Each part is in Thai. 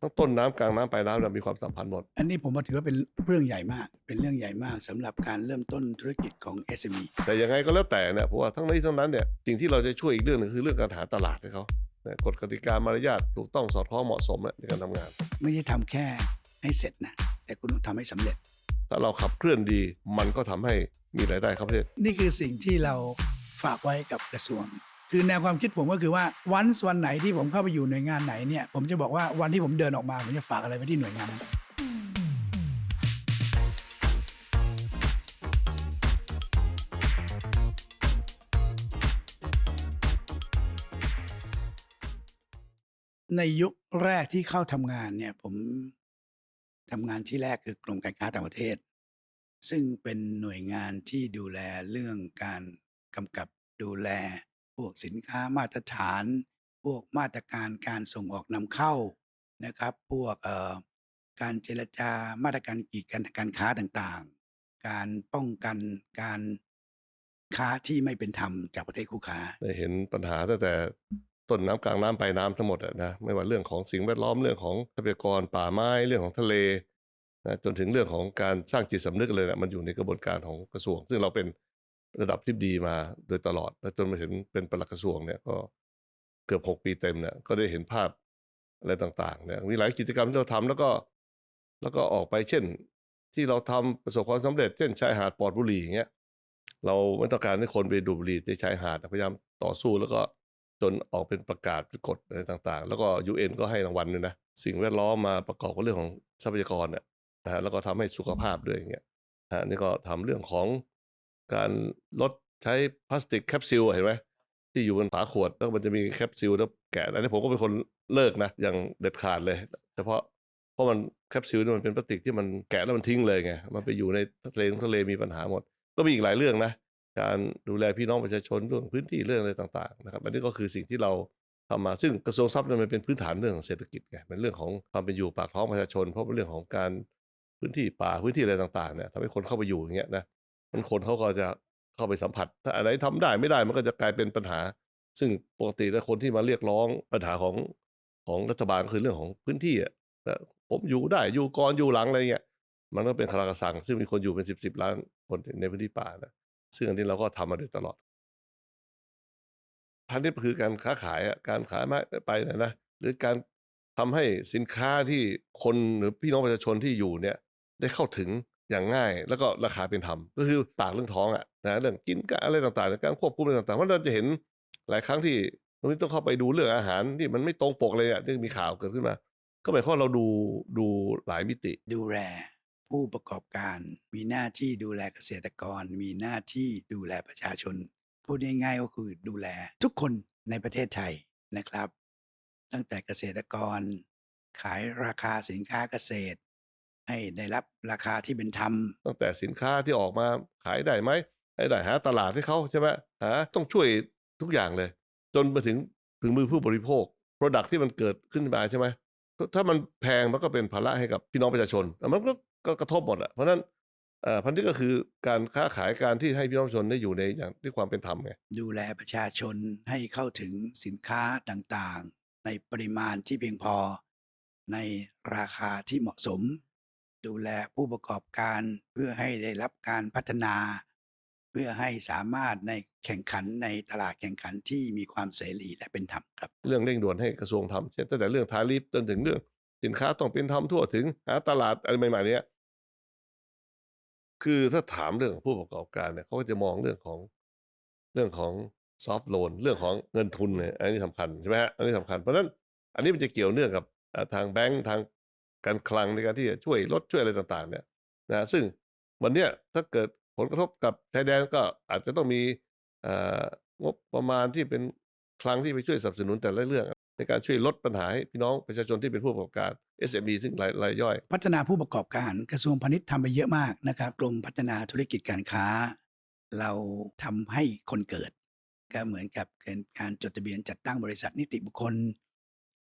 ทั้งต้นน้ำกลางน้ำปลายน้ำเนี่ยมีความสัมพันธ์หมด อันนี้ผมว่าถือว่าเป็นเรื่องใหญ่มาก เป็นเรื่องใหญ่มากสำหรับการเริ่มต้นธุรกิจของ SME แต่ยังไงก็แล้วแต่เนี่ยเพราะว่าทั้งนี้ทั้งนั้นเนี่ยสิ่งที่เราจะช่วยอีกเรื่องหนึงคือเรื่องการหาตลาดให้เขาเนี่ยกฎกติกามารยาทถูกต้องสอดคล้องเหมาะสมเนี่ยในการทำงาน ไม่ใช่ทำแค่ให้เสร็จนะ แต่คุณต้องทำให้สำเร็จ ถ้าเราขับเคลื่อนดีมันก็ทำให้มีรายได้เข้าประเทศ นี่คือสิ่งที่เราฝากไว้กับกระทรวง คือแนวความคิดผมก็คือว่าวันวันไหนที่ผมเข้าไปอยู่หน่วยงานไหนเนี่ยผมจะบอกว่าวันที่ผมเดินออกมาผมจะฝากอะไรไว้ที่หน่วยงานนั้นในยุคแรกที่เข้าทำงานเนี่ย ผมทำงานที่แรกคือกรมการค้าต่างประเทศ ซึ่งเป็นหน่วยงานที่ดูแลเรื่องการกำกับดูแล พวกสินค้ามาตรฐาน พวกมาตรการการส่งออกนำเข้านะครับ พวกการเจรจามาตรการกีดกันทางการค้าต่างๆ การป้องกันการค้าที่ไม่เป็นธรรมจากประเทศคู่ค้าได้เห็นปัญหาตั้งแต่ต้นน้ำกลางน้ำปลายน้ำทั้งหมดนะไม่ว่าเรื่องของสิ่งแวดล้อมเรื่องของทรัพยากรป่าไม้เรื่องของทะเลนะจนถึงเรื่องของการสร้างจิตสำนึกเลยนะมันอยู่ในกระบวนการของกระทรวง ซึ่งเราเป็น ระดับที่ดีมาโดยตลอด และจนมาถึงเป็นปลัดกระทรวงเนี่ยก็เกือบหกปีเต็มเนี่ยก็ได้เห็นภาพอะไรต่างๆเนี่ยมีหลายกิจกรรมที่เราทำแล้วก็แล้วก็ออกไปเช่น ที่เราทำประสบความสำเร็จ เช่นชายหาดปอดบุรีอย่างเงี้ยเราไม่ต้องการให้คนไปดูบุรีในชายหาดพยายามต่อสู้แล้วก็จนออกเป็นประกาศกฎอะไรต่างๆ แล้วก็ UN ก็ให้รางวัลด้วยนะ สิ่งแวดล้อมมาประกอบกับเรื่องของทรัพยากรเนี่ยนะฮะแล้วก็ทำให้สุขภาพด้วยอย่างเงี้ยนะฮะนี่ก็ทำเรื่องของ การลดใช้พลาสติกแคปซูลเห็นไหมที่อยู่บนฝาขวดแล้วมันจะมีแคปซูลแล้วแกะอันนี้ผมก็เป็นคนเลิกนะอย่างเด็ดขาดเลย เฉพาะเพราะมันแคปซูลนี่มันเป็นพลาสติกที่มันแกะแล้วมันทิ้งเลยไงมันไปอยู่ในทะเลทะเลมีปัญหาหมด ก็มีอีกหลายเรื่องนะการดูแลพี่น้องประชาชนเรื่องพื้นที่เรื่องอะไรต่างๆนะครับอันนี้ก็คือสิ่งที่เราทำมาซึ่งกระทรวงทรัพย์นี่มันเป็นพื้นฐานเรื่องของเศรษฐกิจไงเป็นเรื่องของความเป็นอยู่ปากท้องประชาชน เพราะเป็นเรื่องของการพื้นที่ป่าพื้นที่อะไรต่างๆเนี่ยทำให้คนเข้าไปอยู่อย่างเงี้ยนะ มันคนเขาก็จะเข้าไปสัมผัส ถ้าอะไรทำได้ไม่ได้มันก็จะกลายเป็นปัญหา ซึ่งปกติแล้วคนที่มาเรียกร้องปัญหาของของรัฐบาลก็คือเรื่องของพื้นที่อะผมอยู่ได้อยู่ก่อนอยู่หลังอะไรเงี้ยมันก็เป็นคารากสังซึ่งมีคนอยู่เป็นสิบสิบล้านคนในพื้นที่ป่านะซึ่งอันนี้เราก็ทำมาโดยตลอดพันธุ์คือการค้าขายอะการขายมาไปนะนะหรือการทำให้สินค้าที่คนหรือพี่น้องประชาชนที่อยู่เนี่ย ได้เข้าถึง อย่างง่ายแล้วก็ราคาเป็นธรรมก็คือปากเรื่องท้องอะนะเรื่องกินกันอะไรต่างๆการควบคุมอะไรต่างๆเพราะเราจะเห็นหลายครั้งที่ตรงนี้ต้องเข้าไปดูเรื่องอาหารที่มันไม่ตรงปกเลยอะที่มีข่าวเกิดขึ้นมา ก็หมายความว่าเราดูดูหลายมิติ ดูแลผู้ประกอบการมีหน้าที่ดูแลเกษตรกร มีหน้าที่ดูแลประชาชน พูดง่ายๆก็คือดูแลทุกคนในประเทศไทยนะครับ ตั้งแต่เกษตรกร ขายราคาสินค้าเกษตร ให้ได้รับราคาที่เป็นธรรม ตั้งแต่สินค้าที่ออกมาขายได้ไหมให้ได้หาตลาดให้เขาใช่ไหมหาต้องช่วยทุกอย่างเลย จนมาถึงถึงมือผู้บริโภค Product ที่มันเกิดขึ้นมาใช่ไหมถ้าถ้ามันแพงมันก็เป็นภาระให้กับพี่น้องประชาชนแต่มันก็ก็กระทบหมดอะเพราะฉะนั้นเอ่อพันธุ์นี้ก็คือการค้าขายการที่ให้พี่น้องประชาชนได้อยู่ในอย่างด้วยความเป็นธรรมไงดูแลประชาชนให้เข้าถึงสินค้าต่างๆ ในปริมาณที่เพียงพอ ในราคาที่เหมาะสม ดูแลผู้ประกอบการเพื่อให้ได้รับการพัฒนา เพื่อให้สามารถในแข่งขันในตลาดแข่งขันที่มีความเสรีและเป็นธรรมครับ เรื่องเร่งด่วนให้กระทรวงทำเช่นตั้งแต่เรื่องทาริฟจนถึงเรื่องสินค้าต้องเป็นธรรมทั่วถึงหาตลาดอะไรใหม่ๆเนี้ยคือถ้าถามเรื่องผู้ประกอบการเนี่ยเขาก็จะมองเรื่องของเรื่องของซอฟท์โลนเรื่องของเงินทุนเนี่ยอันนี้สำคัญใช่ไหมฮะอันนี้สำคัญเพราะฉะนั้นอันนี้มันจะเกี่ยวเนื่องกับทางแบงก์ทาง การคลังในการที่จะช่วยลดช่วยอะไรต่างๆ เนี่ยนะซึ่งวันเนี้ยถ้าเกิดผลกระทบกับชายแดนก็อาจจะต้องมีงบประมาณที่เป็นคลังที่ไปช่วยสนับสนุนแต่ละเรื่อง ในการช่วยลดปัญหาให้พี่น้องประชาชนที่เป็นผู้ประกอบการ SME ซึ่งรายรายย่อย พัฒนาผู้ประกอบการกระทรวงพาณิชย์ทำไปเยอะมากนะครับกรมพัฒนาธุรกิจการค้า เราทำให้คนเกิด ก็เหมือนกับการจดทะเบียนจัดตั้งบริษัทนิติบุคคล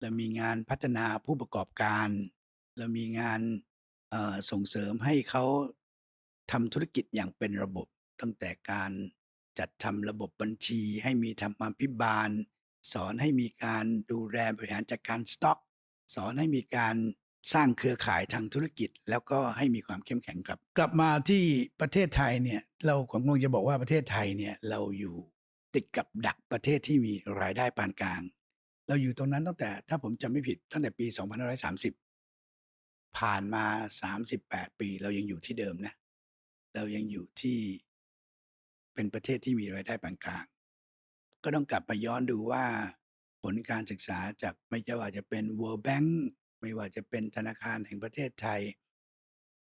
เรามีงานพัฒนาผู้ประกอบการ เรามีงานส่งเสริมให้เขาทำธุรกิจอย่างเป็นระบบ ตั้งแต่การจัดทำระบบบัญชี ให้มีธรรมาภิบาล สอนให้มีการดูแลบริหารจัดการสต็อก สอนให้มีการสร้างเครือข่ายทางธุรกิจ แล้วก็ให้มีความเข้มแข็งครับ กลับมาที่ประเทศไทยเนี่ยเราคงคงจะบอกว่าประเทศไทยเนี่ยเราอยู่ติดกับดักประเทศที่มีรายได้ปานกลาง เราอยู่ตรงนั้นตั้งแต่ถ้าผมจำไม่ผิดตั้งแต่ปี 2530 ผ่านมา 38 ปี เรายังอยู่ที่เดิมนะ เรายังอยู่ที่เป็นประเทศที่มีรายได้ปานกลาง ก็ต้องกลับมาย้อนดูว่าผลการศึกษาจากไม่ว่าจะเป็น World Bank ไม่ว่าจะเป็นธนาคารแห่งประเทศไทย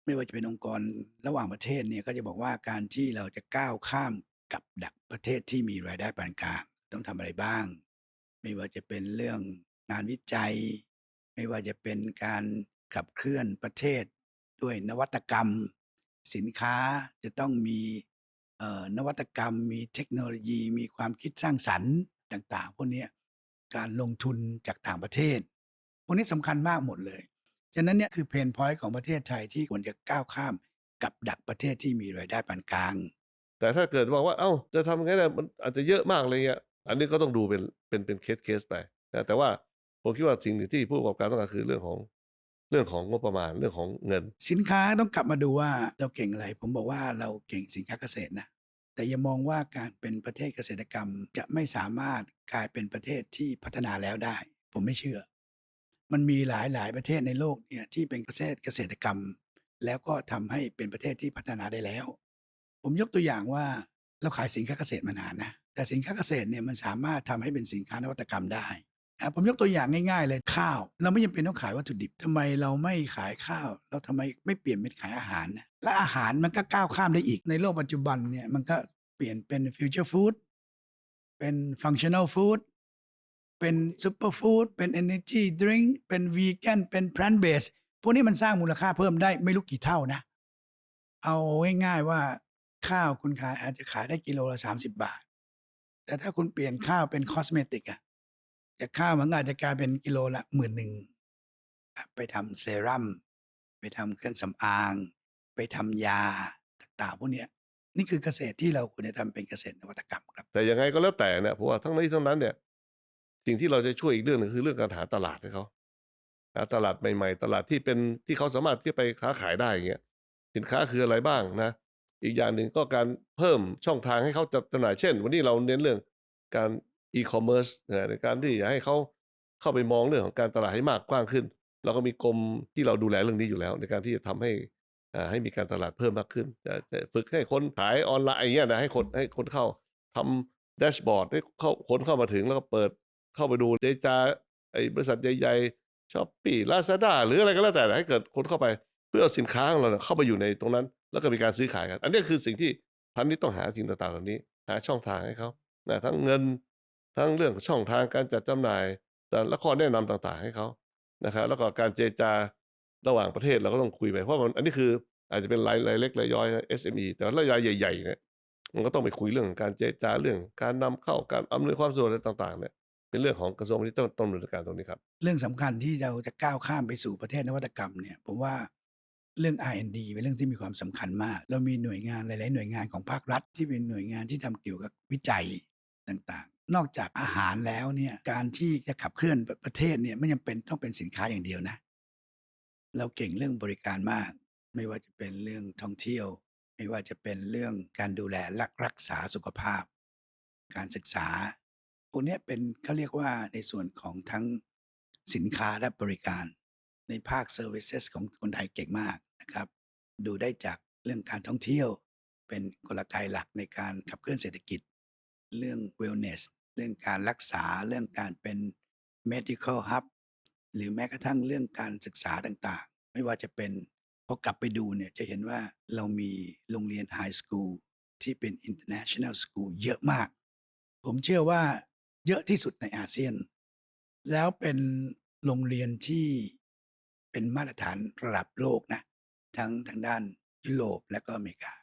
ไม่ว่าจะเป็นองค์กรระหว่างประเทศเนี่ยก็จะบอกว่าการที่เราจะก้าวข้ามกับดักประเทศที่มีรายได้ปานกลาง ต้องทำอะไรบ้าง ไม่ว่าจะเป็นเรื่องงานวิจัย ไม่ว่าจะเป็นการ ขับเคลื่อนประเทศด้วยนวัตกรรม สินค้าจะต้องมีนวัตกรรม มีเทคโนโลยี มีความคิดสร้างสรรค์ต่างๆ พวกนี้การลงทุนจากต่างประเทศ พวกนี้สำคัญมากหมดเลย ฉะนั้นเนี่ยคือเพนพอยต์ของประเทศไทยที่ควรจะก้าวข้ามกับดักประเทศที่มีรายได้ปานกลาง แต่ถ้าเกิดบอกว่าเอ้าจะทำยังไงเนี่ยมันอาจจะเยอะมากอะไรเงี้ยอันนี้ก็ต้องดูเป็นเป็นเป็นเคสเคสไปนะแต่ว่าผมคิดว่าสิ่งหนึ่งที่ผู้ประกอบการต้องการคือเรื่องของ รื่องของงบประมาณเรื่องของเงิน สินค้าต้องกลับมาดูว่าเราเก่งอะไร ผมบอกว่าเราเก่งสินค้าเกษตรนะแต่อย่ามองว่าการเป็นประเทศเกษตรกรรมจะไม่สามารถกลายเป็นประเทศที่พัฒนาแล้วได้ ผมไม่เชื่อ มันมีหลายหลายประเทศในโลกเนี่ยที่เป็นประเทศเกษตรกรรม แล้วก็ทำให้เป็นประเทศที่พัฒนาได้แล้ว ผมยกตัวอย่างว่าเราขายสินค้าเกษตรมานานนะแต่สินค้าเกษตรเนี่ยมันสามารถทำให้เป็นสินค้านวัตกรรมได้ ผมยกตัวอย่างง่ายๆเลยข้าว เราไม่จำเป็นต้องขายวัตถุดิบทำไมเราไม่ขายข้าว เราทำไมไม่เปลี่ยนเป็นขายอาหารนะและอาหารมันก็ก้าวข้ามได้อีกในโลกปัจจุบันเนี่ยมันก็เปลี่ยนเป็นฟิวเจอร์ฟู้ดเป็นฟังชั่น a ลฟู้ดเป็นซูเปอร์ฟู้ดเป็น Energy Drink เป็นวีแกนเป็น Plant Based พวกนี้มันสร้างมูลค่าเพิ่มได้ไม่รู้กี่เท่านะ เอาง่ายๆว่าข้าวคุณขายอาจจะขายได้กิโลละสามสิบบาท แต่ถ้าคุณเปลี่ยนข้าวเป็นคอสเมติกอะ จากข้าวมันก็อาจจะกลายเป็นกิโลละหมื่นหนึ่งไปทำเซรั่มไปทำเครื่องสำอาง ไปทำยาต่างๆพวกนี้นี่คือเกษตรที่เราควรจะทำเป็นเกษตรนวัตกรรมครับ แต่ยังไงก็แล้วแต่เนี่ยเพราะว่าทั้งนี้ทั้งนั้นเนี่ย สิ่งที่เราจะช่วยอีกเรื่องหนึ่งคือเรื่องการหาตลาดให้เขาหาตลาดใหม่ ๆ ตลาดที่เป็นที่เขาสามารถที่ไปค้าขายได้อย่างเงี้ยสินค้าคืออะไรบ้างนะ อีกอย่างหนึ่งก็การเพิ่มช่องทางให้เขาจำหน่ายเช่น วันนี้เราเน้นเรื่องการ อีคอมเมิร์ซในการที่จะให้เขาเข้าไปมองเรื่องของการตลาดให้มากกว้างขึ้น เราก็มีกรมที่เราดูแลเรื่องนี้อยู่แล้ว ในการที่จะทำให้ให้มีการตลาดเพิ่มมากขึ้นจะจะฝึกให้คนขายออนไลน์อย่างเงี้ยนะให้คนให้คนเข้าทำแดชบอร์ดให้เข้าคนเข้ามาถึงแล้วก็เปิดเข้าไปดูเจจาไอ้บริษัทใหญ่ๆช้อปปี้ลาซาด้าหรืออะไรก็แล้วแต่ให้เกิดคนเข้าไปเพื่อเอาสินค้าของเราเข้าไปอยู่ในตรงนั้น แล้วก็มีการซื้อขายกัน อันนี้คือสิ่งที่พันนี้ต้องหาสิ่งต่างๆเหล่านี้ หาช่องทางให้เขานะทั้งเงิน ทั้งเรื่องช่องทางการจัดจำหน่าย แต่ละข้อแนะนำต่างๆ ให้เขานะครับแล้วก็การเจรจาระหว่างประเทศเราก็ต้องคุยไปเพราะมันอันนี้คืออาจจะเป็นรายรายเล็กรายย่อย SME แต่รายใหญ่ๆเนี่ยมันก็ต้องไปคุยเรื่องการเจรจาเรื่อง การนำเข้าการอำนวยความสะดวกอะไรต่างๆเนี่ยเป็นเรื่องของกระทรวงพาณิชย์ต้องต้องดำเนินการตรงนี้ครับ เรื่องสำคัญที่เราจะก้าวข้ามไปสู่ประเทศนวัตกรรมเนี่ยผมว่าเรื่อง R&D เป็นเรื่องที่มีความสำคัญมาก เรามีหน่วยงานหลาย ๆ หน่วยงานของภาครัฐที่เป็นหน่วยงานที่ทำเกี่ยวกับวิจัยต่างๆ นอกจากอาหารแล้วเนี่ยการที่จะขับเคลื่อนประเทศเนี่ยไม่จำเป็นต้องเป็นสินค้าอย่างเดียวนะ เราเก่งเรื่องบริการมาก ไม่ว่าจะเป็นเรื่องท่องเที่ยว ไม่ว่าจะเป็นเรื่องการดูแลรักรักษาสุขภาพ การศึกษาพวกเนี้ยเป็นเขาเรียกว่าในส่วนของทั้งสินค้าและบริการ ในภาค Services ของคนไทยเก่งมากนะครับ ดูได้จากเรื่องการท่องเที่ยว เป็นกลไกหลักในการขับเคลื่อนเศรษฐกิจ เรื่อง Wellness เรื่องการรักษาเรื่องการเป็น Medical Hub หรือแม้กระทั่งเรื่องการศึกษาต่างๆ ไม่ว่าจะเป็นพอกลับไปดูเนี่ยจะเห็นว่าเรามีโรงเรียนไฮสคูลที่เป็น International School เยอะมาก ผมเชื่อว่าเยอะที่สุดในอาเซียน แล้วเป็นโรงเรียนที่เป็นมาตรฐานระดับโลกนะ ทั้งทางด้านยุโรปและก็อเมริกา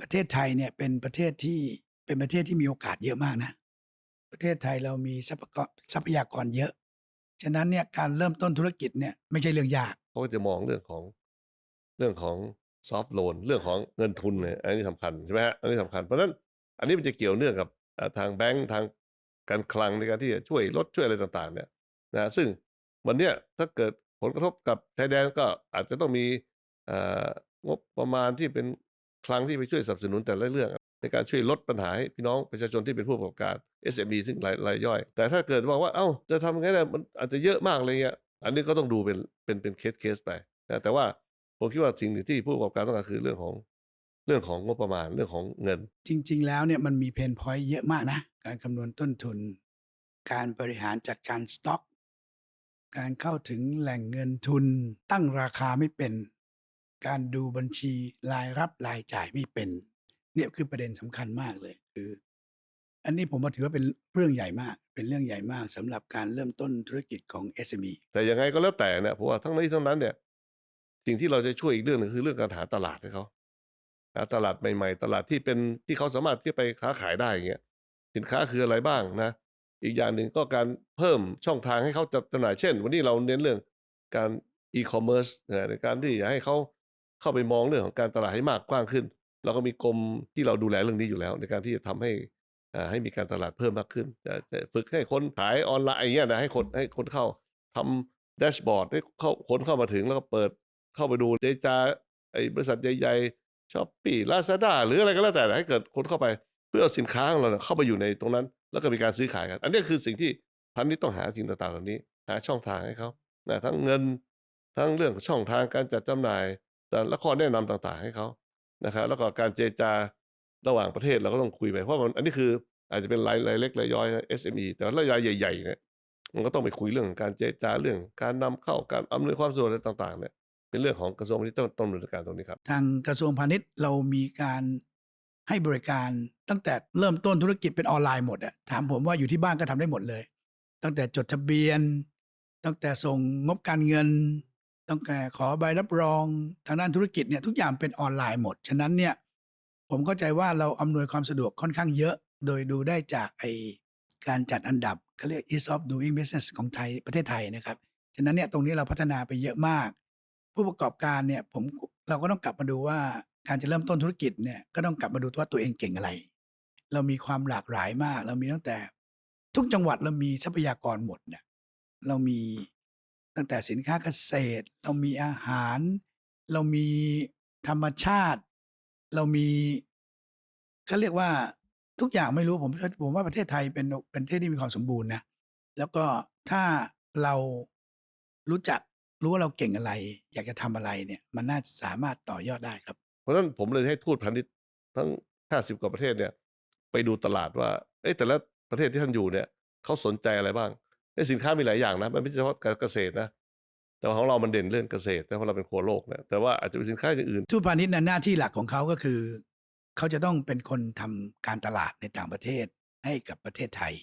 ประเทศไทยเนี่ยเป็นประเทศที่เป็นประเทศที่มีโอกาสเยอะมากนะ ประเทศไทยเรามีทรัพยากรทรัพยากรเยอะ ฉะนั้นเนี่ยการเริ่มต้นธุรกิจเนี่ยไม่ใช่เรื่องยากเขาก็จะมองเรื่องของเรื่องของซอฟ t ์โลนเรื่องของเงินทุนเนี่ยอันนี้สำคัญใช่ไหมฮะอันนี้สำคัญเพราะฉะนั้นอันนี้มันจะเกี่ยวเนื่องกับทางแบงก์ทางการคลังในการที่จะช่วยลดช่วยอะไรต่างๆ เนี่ยนะซึ่งวันเนี้ยถ้าเกิดผลกระทบกับชายแดนก็อาจจะต้องมีงบประมาณที่เป็น คลังที่ไปช่วยสนับสนุนแต่ละเรื่องในการช่วยลดปัญหาให้พี่น้องประชาชนที่เป็นผู้ประกอบการ SME ซึ่งรายรายย่อย แต่ถ้าเกิดบอกว่าเอ้าจะทำยังไงเนี่ยมันอาจจะเยอะมากเลยเงี้ยอันนี้ก็ต้องดูเป็นเป็นเป็นเคสเคสไปนะแต่ว่าผมคิดว่าสิ่งหนึ่งที่ผู้ประกอบการต้องการคือเรื่องของเรื่องของงบประมาณเรื่องของเงิน จริง ๆ แล้วเนี่ยมันมีเพนพอยต์เยอะมากนะ การคำนวณต้นทุน การบริหารจัดการสต็อก การเข้าถึงแหล่งเงินทุนตั้งราคาไม่เป็น การดูบัญชีรายรับรายจ่ายไม่เป็น เนี่ยคือประเด็นสำคัญมากเลยคือ อันนี้ผมว่าถือว่าเป็นเรื่องใหญ่มาก เป็นเรื่องใหญ่มากสำหรับการเริ่มต้นธุรกิจของ SME แต่ยังไงก็แล้วแต่นี่ยเพราะว่าทั้งนี้ทั้งนั้นเนี่ย สิ่งที่เราจะช่วยอีกเรื่องหนึ่งคือเรื่องการหาตลาดให้เขาหาตลาดใหม่ๆ ตลาดที่เป็นที่เขาสามารถที่ไปค้าขายได้อย่างเงี้ยสินค้าคืออะไรบ้างนะ อีกอย่างหนึ่งก็การเพิ่มช่องทางให้เขาจำหน่ายเช่น วันนี้เราเน้นเรื่องการอีคอมเมิร์ซในการที่จะให้เขา เข้าไปมองเรื่องของการตลาดให้มากกว้างขึ้น เราก็มีกรมที่เราดูแลเรื่องนี้อยู่แล้ว ในการที่จะทำให้อ่าให้มีการตลาดเพิ่มมากขึ้นจะจะฝึกให้คนขายออนไลน์อย่างเงี้ยนะให้คนให้คนเข้าทำแดชบอร์ดให้เข้าคนเข้ามาถึงแล้วก็เปิดเข้าไปดูเจจาไอ้บริษัทใหญ่ๆช้อปปี้ลาซาด้าหรืออะไรก็แล้วแต่ให้เกิดคนเข้าไปเพื่อเอาสินค้าของเราเข้าไปอยู่ในตรงนั้น แล้วก็มีการซื้อขายกัน อันนี้คือสิ่งที่พันนี้ต้องหาสิ่งต่างๆเหล่านี้ หาช่องทางให้เขานะทั้งเงินทั้งเรื่องช่องทางการจัดจำหน่าย แต่ละข้อแนะนำต่างๆ ให้เขานะครับ แล้วก็การเจรจาระหว่างประเทศเราก็ต้องคุยไป เพราะมันอันนี้คืออาจจะเป็นรายรายเล็กรายย่อย SME แต่รายใหญ่ๆเนี่ยมันก็ต้องไปคุยเรื่องการเจรจาเรื่อง การนำเข้าการอำนวยความสะดวกอะไรต่างๆเนี่ยเป็นเรื่องของกระทรวงพาณิชย์ต้องต้องดำเนินการตรงนี้ครับ ทางกระทรวงพาณิชย์เรามีการให้บริการตั้งแต่เริ่มต้นธุรกิจเป็นออนไลน์หมดอะถามผมว่าอยู่ที่บ้านก็ทำได้หมดเลย ตั้งแต่จดทะเบียน ตั้งแต่ส่งงบการเงิน ตั้งแต่ขอใบรับรองทางด้านธุรกิจเนี่ยทุกอย่างเป็นออนไลน์หมด ฉะนั้นเนี่ยผมเข้าใจว่าเราอำนวยความสะดวกค่อนข้างเยอะ โดยดูได้จากไอการจัดอันดับเขาเรียก ease of doing business ของไทยประเทศไทยนะครับ ฉะนั้นเนี่ยตรงนี้เราพัฒนาไปเยอะมาก ผู้ประกอบการเนี่ยผมเราก็ต้องกลับมาดูว่าการจะเริ่มต้นธุรกิจเนี่ยก็ต้องกลับมาดูว่าตัวเองเก่งอะไร เรามีความหลากหลายมาก เรามีตั้งแต่ทุกจังหวัดเรามีทรัพยากรหมดเนี่ยเรามี ตั้งแต่สินค้าเกษตร เรามีอาหาร เรามีธรรมชาติ เรามีเขาเรียกว่าทุกอย่างไม่รู้ผมผมว่าประเทศไทยเป็นเป็นประเทศที่มีความสมบูรณ์นะแล้วก็ถ้าเรารู้จักรู้ว่าเราเก่งอะไร อยากจะทำอะไรเนี่ย มันน่าจะสามารถต่อยอดได้ครับ เพราะฉะนั้นผมเลยให้ทูตพาณิชย์ทั้ง50กว่าประเทศเนี่ย ไปดูตลาดว่าเอ้แต่ละประเทศที่ท่านอยู่เนี่ยเขาสนใจอะไรบ้าง สินค้ามีหลายอย่างนะ มันไม่ใช่เฉพาะเกษตรนะ แต่ว่าของเรามันเด่นเรื่องเกษตรแต่เพราะเราเป็นครัวโลกนะแต่ว่าอาจจะเป็นสินค้าอย่างอื่นทูตพาณิชย์นะหน้าที่หลักของเขาก็คือ เขาจะต้องเป็นคนทำการตลาดในต่างประเทศให้กับประเทศไทย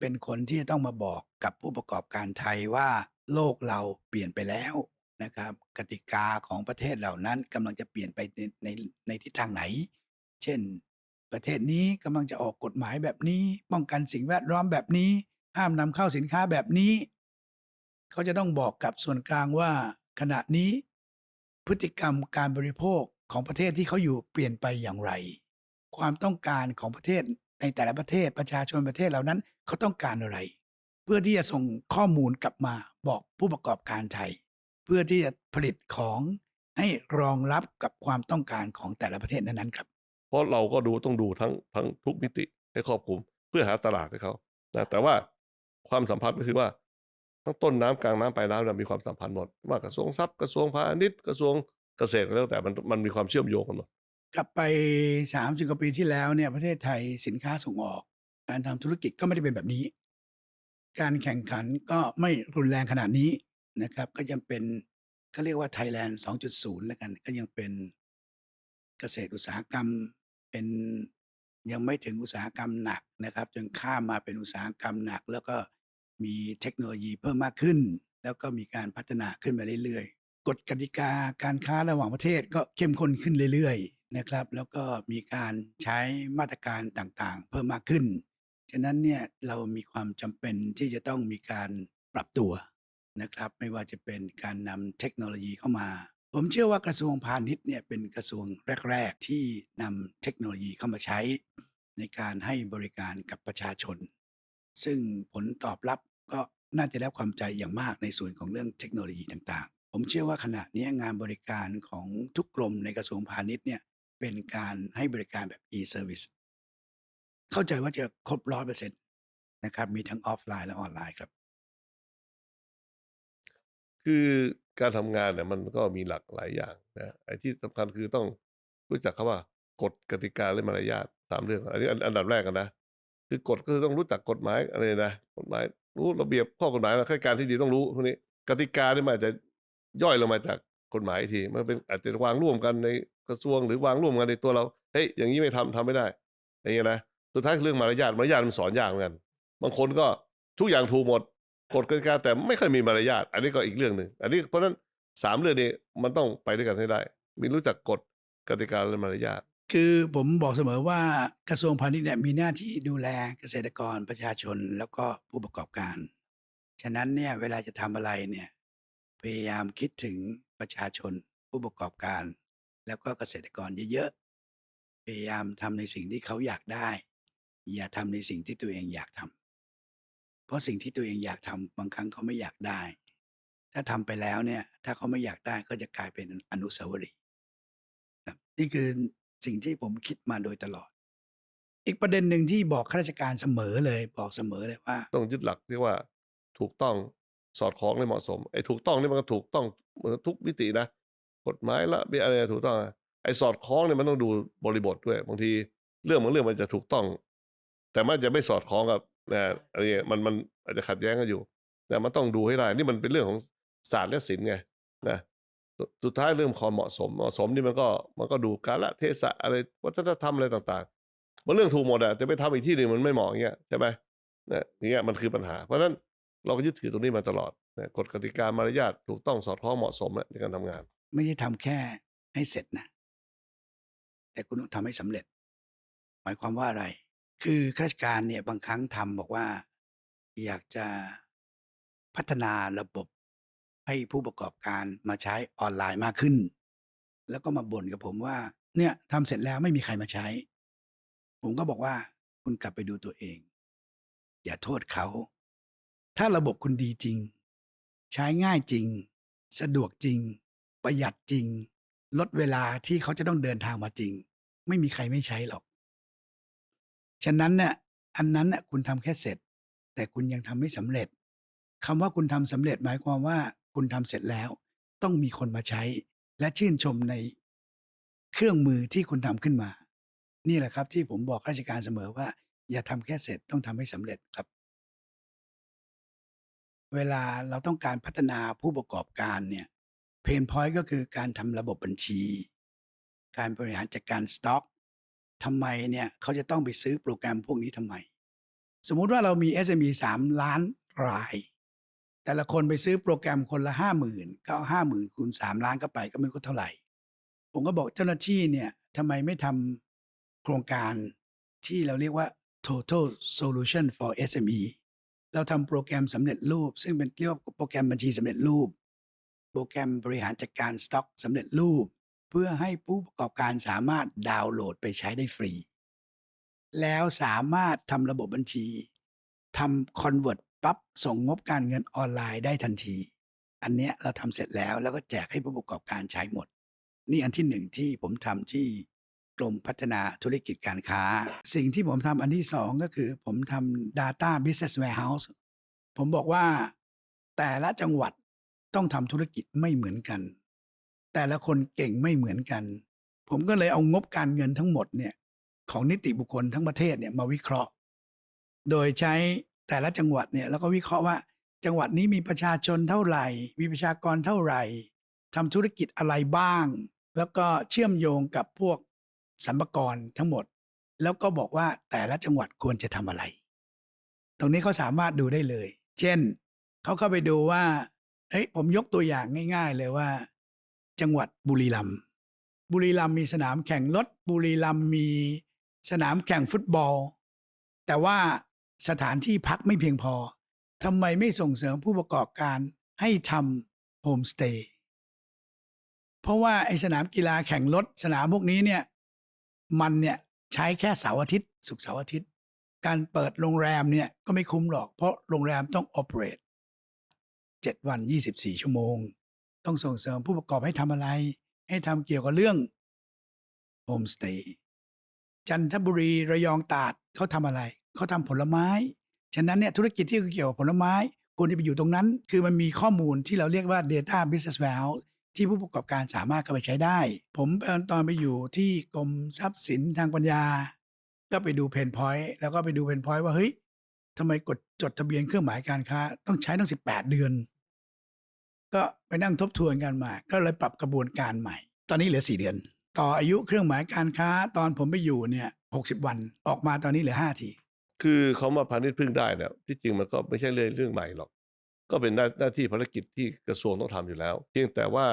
เป็นคนที่จะต้องมาบอกกับผู้ประกอบการไทยว่าโลกเราเปลี่ยนไปแล้วนะครับ กติกาของประเทศเหล่านั้นกำลังจะเปลี่ยนไปในในในทิศทางไหน เช่น ประเทศนี้กำลังจะออกกฎหมายแบบนี้ ป้องกันสิ่งแวดล้อมแบบนี้ ห้ามนำเข้าสินค้าแบบนี้ เขาจะต้องบอกกับส่วนกลางว่าขณะนี้ พฤติกรรมการบริโภคของประเทศที่เขาอยู่เปลี่ยนไปอย่างไร ความต้องการของประเทศในแต่ละประเทศประชาชนประเทศเหล่านั้นเขาต้องการอะไร เพื่อที่จะส่งข้อมูลกลับมาบอกผู้ประกอบการไทย เพื่อที่จะผลิตของให้รองรับกับความต้องการของแต่ละประเทศนั้นๆครับ เพราะเราก็ดูต้องดูทั้งทั้งทุกมิติให้ครอบคลุมเพื่อหาตลาดให้เขานะแต่ว่า ความสัมพันธ์ก็คือว่าทั้งต้นน้ำกลางน้ำปลายน้ำเนี่ยมีความสัมพันธ์หมดว่ากระทรวงทรัพย์กระทรวงพาณิชย์กระทรวงเกษตรก็แล้วแต่มันมันมีความเชื่อมโยงกันหมดกลับไป30กว่าปีที่แล้วเนี่ยประเทศไทยสินค้าส่งออก การทำธุรกิจก็ไม่ได้เป็นแบบนี้ การแข่งขันก็ไม่รุนแรงขนาดนี้นะครับ ก็ยังเป็นเขาเรียกว่าไทยแลนด์2.0 แล้วกัน ก็ยังเป็นเกษตรอุตสาหกรรมเป็นยังไม่ถึงอุตสาหกรรมหนักนะครับจนข้ามมาเป็นอุตสาหกรรมหนัก แล้วก็ มีเทคโนโลยีเพิ่มมากขึ้น แล้วก็มีการพัฒนาขึ้นมาเรื่อยๆ กฎกติกาการค้าระหว่างประเทศก็เข้มข้นขึ้นเรื่อยๆนะครับแล้วก็มีการใช้มาตรการต่างๆ เพิ่มมากขึ้น ฉะนั้นเนี่ยเรามีความจำเป็นที่จะต้องมีการปรับตัวนะครับไม่ว่าจะเป็นการนำเทคโนโลยีเข้ามา ผมเชื่อว่ากระทรวงพาณิชย์เนี่ยเป็นกระทรวงแรก ๆ ที่นำเทคโนโลยีเข้ามาใช้ ในการให้บริการกับประชาชน ซึ่งผลตอบรับก็น่าจะได้ความใจอย่างมากในส่วนของเรื่องเทคโนโลยีต่างๆ ผมเชื่อว่าขณะนี้งานบริการของทุกกรมในกระทรวงพาณิชย์เนี่ยเป็นการให้บริการแบบ e-service เข้าใจว่าจะครบร้อยเปอร์เซ็นต์นะครับ มีทั้งออฟไลน์และออนไลน์ครับ คือการทำงานเนี่ยมันก็มีหลากหลายอย่างนะไอ้ที่สำคัญคือต้องรู้จักคำว่ากฎกติกาและมารยาทสามเรื่อง อันนี้อันอันดับแรกกันนะ คือกฎก็คือต้องรู้จักกฎหมายอะไรนะกฎหมาย รู้ระเบียบข้อกฎหมายและข้าการที่ดีต้องรู้พวกนี้กติกาเนี่ยมันอาจะย่อยลงมาจากกฎหมายทีมันเป็นอาจจะวางร่วมกันในกระทรวงหรือวางร่วมกันในตัวเราเฮ้ยอย่างนี้ไม่ทำทำไม่ได้อย่างเงี้ยนะสุดท้ายเรื่องมารยาทมารยาทมันสอนยากเหมือนกันบางคนก็ทุกอย่างถูกหมดกฎกติกาแต่ไม่ค่อยมีมารยาทอันนี้ก็อีกเรื่องหนึ่งอันนี้เพราะฉะนั้นสามเรื่องนี้มันต้องไปด้วยกันให้ได้ มีรู้จักกฎกติกาและมารยาท คือผมบอกเสมอว่ากระทรวงพาณิชย์เนี่ยมีหน้าที่ดูแลเกษตรกรประชาชนแล้วก็ผู้ประกอบการ ฉะนั้นเนี่ยเวลาจะทำอะไรเนี่ยพยายามคิดถึงประชาชนผู้ประกอบการ แล้วก็เกษตรกรเยอะๆพยายามทำในสิ่งที่เขาอยากได้ อย่าทำในสิ่งที่ตัวเองอยากทำเพราะสิ่งที่ตัวเองอยากทำบางครั้งเขาไม่อยากได้ ถ้าทำไปแล้วเนี่ยถ้าเขาไม่อยากได้ก็จะกลายเป็นอนุสาวรีย์นี่คือ สิ่งที่ผมคิดมาโดยตลอด อีกประเด็นหนึ่งที่บอกข้าราชการเสมอเลยบอกเสมอเลยว่า ต้องยึดหลักที่ว่าถูกต้องสอดคล้องและเหมาะสมไอ้ถูกต้องนี่มันก็ถูกต้องทุกมิตินะกฎหมายละเบีอะไรถูกต้องไอ้สอดคล้องเนี่ยมันต้องดูบริบทด้วยบางทีเรื่องบางเรื่องมันจะถูกต้อง แต่มันจะไม่สอดคล้องกับนะอะไรเงี้ยมันมันอาจจะขัดแย้งกันอยู่แต่มันต้องดูให้ได้นี่มันเป็นเรื่องของศาสตร์และศิลป์ไงนะ สุดท้ายเรื่องความเหมาะสมเหมาะสมนี่มันก็มันก็ดูกาลเทศะอะไรวัฒนธรรมอะไรต่างๆมันเรื่องถูกหมดอะแต่ไปทำอีกที่หนึ่งมันไม่เหมาะอย่างเงี้ยใช่ไหมนะอย่างเงี้ยมันคือปัญหา เพราะฉะนั้นเราก็ยึดถือตรงนี้มาตลอดนะกฎกติกามารยาทถูกต้องสอดคล้องเหมาะสมะในการทำงาน ไม่ใช่ทำแค่ให้เสร็จนะแต่คุณต้องทำให้สำเร็จ หมายความว่าอะไร คือข้าราชการเนี่ยบางครั้งทำบอกว่า อยากจะพัฒนาระบบ ให้ผู้ประกอบการมาใช้ออนไลน์มากขึ้น แล้วก็มาบ่นกับผมว่า เนี่ยทำเสร็จแล้วไม่มีใครมาใช้ ผมก็บอกว่าคุณกลับไปดูตัวเอง อย่าโทษเขา ถ้าระบบคุณดีจริง ใช้ง่ายจริง สะดวกจริง ประหยัดจริง ลดเวลาที่เขาจะต้องเดินทางมาจริง ไม่มีใครไม่ใช้หรอก ฉะนั้นเนี่ยอันนั้นน่ะคุณทำแค่เสร็จ แต่คุณยังทำไม่สำเร็จคำว่าคุณทำสำเร็จหมายความว่า คุณทำเสร็จแล้ว ต้องมีคนมาใช้ และชื่นชมในเครื่องมือที่คุณทำขึ้นมา นี่แหละครับที่ผมบอกข้าราชการเสมอว่า อย่าทำแค่เสร็จต้องทำให้สำเร็จครับ เวลาเราต้องการพัฒนาผู้ประกอบการเนี่ยเพนพอยต์ก็คือการทำระบบบัญชี การบริหารจัดการสต็อกทำไมเนี่ยเขาจะต้องไปซื้อโปรแกรมพวกนี้ทำไม สมมุติว่าเรามี SME 3 ล้านราย แต่ละคนไปซื้อโปรแกรมคนละห้าหมื่นก็เอาห้าหมื่นคูณสามล้านเข้าไปก็ไม่รู้เท่าไหร่ ผมก็บอกเจ้าหน้าที่เนี่ยทำไมไม่ทำโครงการที่เราเรียกว่า total solution for SME เราทำโปรแกรมสำเร็จรูป ซึ่งเป็นเรียกว่าโปรแกรมบัญชีสำเร็จรูป โปรแกรมบริหารจัดการสต็อกสำเร็จรูป เพื่อให้ผู้ประกอบการสามารถดาวน์โหลดไปใช้ได้ฟรี แล้วสามารถทำระบบบัญชีทำคอนเวิร์ต ปั๊บส่งงบการเงินออนไลน์ได้ทันที อันเนี้ยเราทำเสร็จแล้วแล้วก็แจกให้ผู้ประกอบการใช้หมด นี่อันที่หนึ่งที่ผมทำที่กรมพัฒนาธุรกิจการค้า สิ่งที่ผมทำอันที่สองก็คือ ผมทำ Data Business Warehouse ผมบอกว่าแต่ละจังหวัดต้องทำธุรกิจไม่เหมือนกัน แต่ละคนเก่งไม่เหมือนกัน ผมก็เลยเอางบการเงินทั้งหมดเนี่ยของนิติบุคคลทั้งประเทศเนี่ยมาวิเคราะห์ โดยใช้ แต่ละจังหวัดเนี่ยแล้วก็วิเคราะห์ว่า จังหวัดนี้มีประชาชนเท่าไหร่ มีประชากรเท่าไหร่ทำธุรกิจอะไรบ้าง แล้วก็เชื่อมโยงกับพวกสัมปกรทั้งหมด แล้วก็บอกว่าแต่ละจังหวัดควรจะทำอะไร ตรงนี้เขาสามารถดูได้เลย เช่นเขาเข้าไปดูว่าเฮ้ยผมยกตัวอย่างง่าย ๆ เลยว่า จังหวัดบุรีรัมย์บุรีรัมย์มีสนามแข่งรถบุรีรัมย์มีสนามแข่งฟุตบอล แต่ว่า สถานที่พักไม่เพียงพอทำไมไม่ส่งเสริมผู้ประกอบการให้ทำโฮมสเตย์เพราะว่าไอสนามกีฬาแข่งรถสนามพวกนี้เนี่ย มันเนี่ยใช้แค่เสาร์อาทิตย์ศุกร์เสาร์อาทิตย์ การเปิดโรงแรมเนี่ยก็ไม่คุ้มหรอก เพราะโรงแรมต้อง operate 7วัน24ชั่วโมง ต้องส่งเสริมผู้ประกอบให้ทำอะไร ให้ทำเกี่ยวกับเรื่องโฮมสเตย์จันทบุรีระยองตาดเขาทำอะไร เขาทำผลไม้ ฉะนั้นเนี่ยธุรกิจที่เกี่ยวกับผลไม้ควรจะไปอยู่ตรงนั้น คือมันมีข้อมูลที่เราเรียกว่า Data Business Value ที่ผู้ประกอบการสามารถเข้าไปใช้ได้ ผมตอนไปอยู่ที่กรมทรัพย์สินทางปัญญา ก็ไปดูเพนพอยต์แล้วก็ไปดูเพนพอยต์ว่าเฮ้ยทำไมกดจดทะเบียนเครื่องหมายการค้า ต้องใช้ตั้ง 18 เดือน ก็ไปนั่งทบทวนกันมา ก็เลยปรับกระบวนการใหม่ ตอนนี้เหลือ 4 เดือน ต่ออายุเครื่องหมายการค้า ตอนผมไปอยู่เนี่ย60 วันออกมาตอนนี้เหลือ 5 ที คือเขามาพาณิชย์พึ่งได้เนี่ยที่จริงมันก็ไม่ใช่เรื่องเรื่องใหม่หรอก ก็เป็นหน้าหน้าที่ภารกิจที่กระทรวงต้องทำอยู่แล้ว เพียงแต่ว่า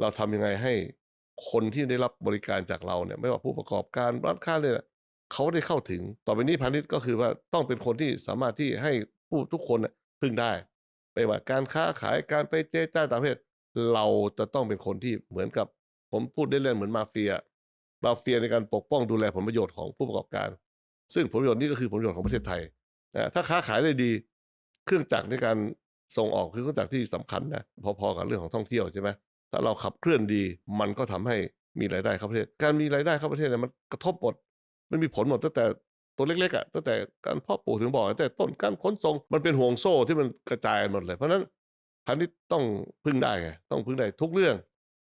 เราทำยังไงให้คนที่ได้รับบริการจากเราเนี่ยไม่ว่าผู้ประกอบการร้านค้าเลยนะเขาได้เข้าถึง ต่อไปนี้พาณิชย์ก็คือว่าต้องเป็นคนที่สามารถที่ให้ผู้ทุกคนพึ่งได้ไม่ว่าการค้าขายการไปเจ๊จ้าต่างประเทศเราจะต้องเป็นคนที่เหมือนกับ ผมพูดได้เล่นๆเหมือนมาเฟียมาเฟียในการปกป้องดูแลผลประโยชน์ของผู้ประกอบการ ซึ่งผลประโยชน์นี้ก็คือผลประโยชน์ของประเทศไทยนะถ้าค้าขายได้ดี เครื่องจักรในการส่งออกคือเครื่องจักรที่สำคัญนะพอๆกับเรื่องของท่องเที่ยวใช่ไหมถ้าเราขับเคลื่อนดีมันก็ทำให้มีรายได้เข้าประเทศ การมีรายได้เข้าประเทศเนี่ยมันกระทบหมดมันมีผลหมดตั้งแต่ตัวเล็กๆอะตั้งแต่การพาะปลูกถึงบอกตั้งแต่ต้นการขนส่งมันเป็นห่วงโซ่ที่มันกระจายหมดเลย เพราะนั้นพาณิชย์ต้องพึ่งได้ไงต้องพึ่งได้ทุกเรื่อง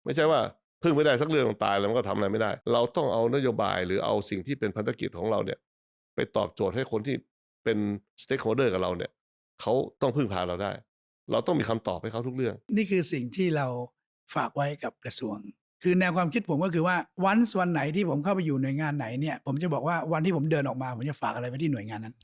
ไม่ใช่ว่าพึ่งไม่ได้สักเรื่องตายแล้วมันก็ทำอะไรไม่ได้ เราต้องเอานโยบายหรือเอาสิ่งที่เป็นพันธกิจของเราเนี่ย ไปตอบโจทย์ให้คนที่เป็นสเต็กโฮเดอร์กับเราเนี่ยเขาต้องพึ่งพาเราได้ เราต้องมีคำตอบให้เขาทุกเรื่อง นี่คือสิ่งที่เราฝากไว้กับกระทรวง คือแนวความคิดผมก็คือว่าวันวันไหนที่ผมเข้าไปอยู่หน่วยงานไหนเนี่ยผมจะบอกว่าวันที่ผมเดินออกมาผมจะฝากอะไรไว้ที่หน่วยงานนั้น